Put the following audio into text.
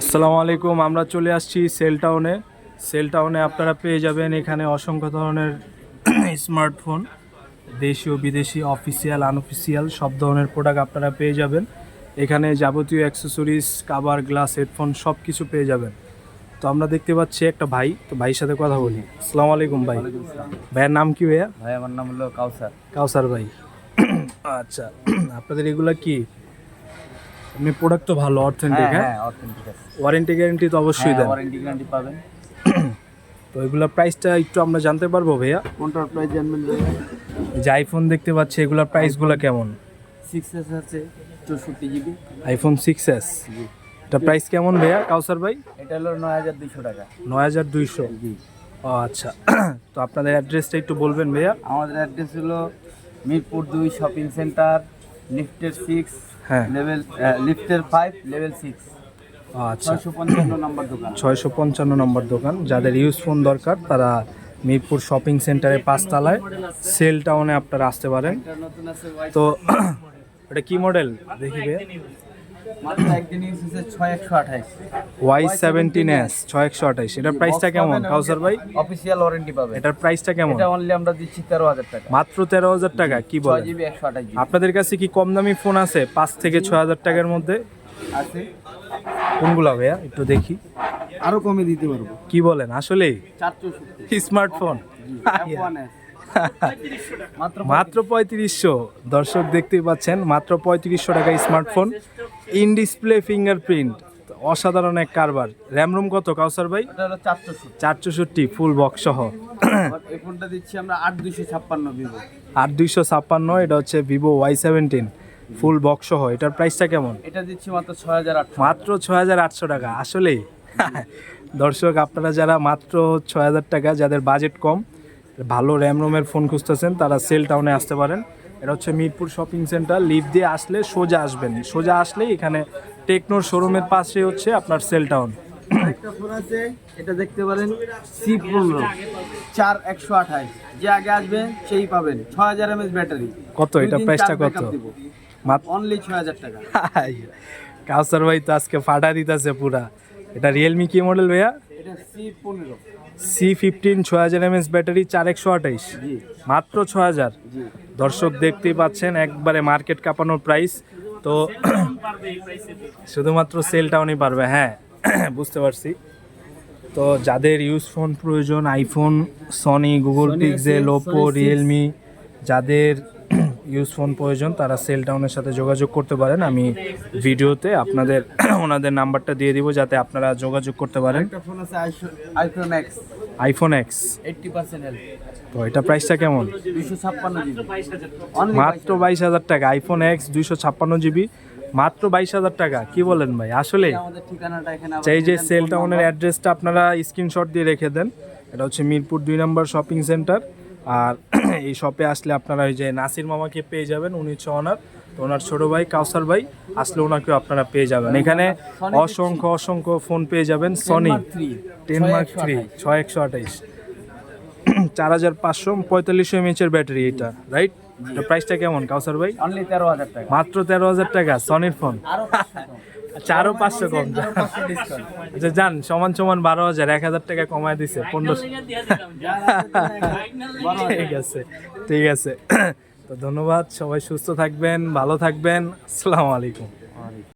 আসসালামু আলাইকুম আমরা চলে আসছি সেল টাউনে। সেল টাউনে আপনারা পেয়ে যাবেন এখানে অসংখ্য ধরনের স্মার্টফোন দেশীয় বিদেশি অফিসিয়াল আনঅফিসিয়াল সব ধরনের প্রোডাক্ট আপনারা পেয়ে যাবেন। এখানে যাবতীয় অ্যাক্সেসরিজ কাবার গ্লাস হেডফোন সব কিছু পেয়ে যাবেন। তো আমরা দেখতে পাচ্ছি একটা ভাই তো ভাইয়ের সাথে কথা বলি। আসসালামু আলাইকুম ভাই। ভাইয়ের নাম কি ভাইয়া? ভাই আমার নাম হলো কাউসার। কাউসার ভাই। আচ্ছা আপনাদের এগুলা কি? এমনি প্রোডাক্ট তো ভালো অথেন্টিক হ্যাঁ হ্যাঁ? হ্যাঁ অথেন্টিক আছে। ওয়ারেন্টি গ্যারেন্টি তো অবশ্যই দেন। ওয়ারেন্টি গ্যারান্টি পাবেন। তো এগুলোর প্রাইসটা একটু আমরা জানতে পারব ভাইয়া? কোনটার প্রাইস জানবেন যে আইফোন দেখতে পাচ্ছি এগুলোর প্রাইসগুলো কেমন? সিক্স এস আছে চৌষট্টি জিবি আইফোন সিক্স এস এটা প্রাইস কেমন ভাইয়া কাউসার ভাই? এটা হলো নয় হাজার দুইশো টাকা। নয় হাজার দুইশো। ও আচ্ছা। তো আপনাদের অ্যাড্রেসটা একটু বলবেন ভাইয়া। আমাদের অ্যাড্রেস হলো মিরপুর দুই শপিং সেন্টার লিফটের সিক্স হ্যাঁ লেভেল লিফটের ফাইভ লেভেল সিক্স আচ্ছা। ছয়শো পঞ্চান্ন নম্বর দোকান। যাদের ইউজ ফোন দরকার তারা মিরপুর শপিং সেন্টারের পাঁচতলায় সেল টাউনে আপনারা আসতে পারেন। তো এটা কি মডেল দেখি মাত্র একদিন ইউজ হচ্ছে ছয় একশো আঠাইশ ওয়াই সেভেন্টিন এস ছয় একশো আঠাইশ এটার প্রাইসটা কেমন কাউসার ভাই? অফিসিয়াল ওয়ারেন্টি পাবে এটার প্রাইসটা কেমন? এটা অনলি আমরা দিচ্ছি তেরো হাজার টাকা। মাত্র তেরো হাজার টাকা কি ছয় বলেন? জিবি একশো আঠাশ আপনাদের কাছে কি কম দামি ফোন আছে? পাঁচ থেকে ছয় হাজার টাকার মধ্যে? আছে। কোনগুলো ভাইয়া? একটু দেখি। আরও কমে দিতে পারব। কি বলেন? আসলে স্মার্টফোন। মাত্র পঁয়ত্রিশশো। দর্শক দেখতেই পাচ্ছেন মাত্র পঁয়ত্রিশশো টাকা স্মার্টফোন ইন ডিসপ্লে ফিঙ্গারপ্রিন্ট অসাধারণ এক কারবার। র্যাম রুম কত কাউসার ভাই? এটা হলো চার চৌষট্টি ফুল বক্স সহ। এই ফোনটা দিচ্ছি আমরা আট দুইশো ছাপ্পান্ন ভিভো আট দুইশো ছাপ্পান্ন এটা হচ্ছে Vivo Y seventeen full box সহ। এটার প্রাইসটা কেমন? এটা দিচ্ছি মাত্র ছয় হাজার আটশো মাত্র ছয় হাজার আটশো টাকা আসলেই। দর্শক আপনারা যারা মাত্র ছয় হাজার টাকা যাদের বাজেট কম ভালো র্যাম রোমের ফোন খুঁজতেছেন তারা সেল টাউনে আসতে পারেন। এটা হচ্ছে মিরপুর শপিং সেন্টার। লিফট দিয়ে আসলে সোজা আসবেন। সোজা আসলেই এখানে টেকনোর শোরুমের পাশে হচ্ছে আপনার সেল টাউন। একটা ফোন আছে এটা দেখতে পারেন সি পনেরো চার একশো আঠাশ। যে আগে আসবে সেই পাবেন। ছয় হাজার এমএস ব্যাটারি। কত? এটা প্রাইসটা কত? অনলি ছয় হাজার টাকা। কাউসার ভাই তো আজকে ফাটা দিতেছে পুরা। এটা রিয়েলমি কি মডেল ভাইয়া? এটা সি পনেরো। সি ফিফটিন ছ হাজার এমএস ব্যাটারি চার একশো আঠাইশ। মাত্র ছ হাজার। দর্শক দেখতেই পাচ্ছেন একবারে মার্কেট কাঁপানোর প্রাইস তো শুধুমাত্র সেল টাউনই পারবে হ্যাঁ বুঝতে পারছি। তো যাদের ইউজ ফোন প্রয়োজন iPhone Sony Google Pixel Oppo Realme যাদের ইউজ ফোন প্রয়োজন তারা সেল টাউনের সাথে যোগাযোগ করতে পারেন। আমি ভিডিওতে আপনাদের ওনাদের নাম্বারটা দিয়ে দিব যাতে আপনারা যোগাযোগ করতে পারেন। ফোন আছে iPhone X iPhone X eighty percent তো এটা প্রাইসটা কেমন? দুইশো ছাপ্পান্ন জিবি মাত্র বাইশ হাজার টাকা। আইফোন এক্স দুইশো ছাপ্পান্ন জিবি মাত্র বাইশ হাজার টাকা। কি বলেন ভাই? আসলে চাই যে সেল টাউনের অ্যাড্রেসটা আপনারা স্ক্রিনশট দিয়ে রেখে দেন। এটা হচ্ছে মিরপুর দুই নম্বর শপিং সেন্টার আর এই শপে আসলে আপনারা ওই যে নাসির মামাকে পেয়ে যাবেন উনি হচ্ছে ওনার তো ওনার ছোটো ভাই কাউসার ভাই আসলে ওনাকেও আপনারা পেয়ে যাবেন। এখানে অসংখ্য অসংখ্য ফোন পেয়ে যাবেন। সনি টেন মার্ক থ্রি ছয় একশো আঠাইশ। চার হাজার পাঁচশো পঁয়তাল্লিশশো এমএচের ব্যাটারি এটা রাইট প্রাইসটা কেমন কাউসার ভাই? অনলি তেরো হাজার টাকা। মাত্র তেরো হাজার টাকা সনির ফোন আরও পাঁচশো কম। আচ্ছা যান, সমান সমান বারো হাজার, এক হাজার টাকা কমায় দিছে পনেরোশো ঠিক আছে ঠিক আছে তো ধন্যবাদ, সবাই সুস্থ থাকবেন, ভালো থাকবেন, আসসালামু আলাইকুম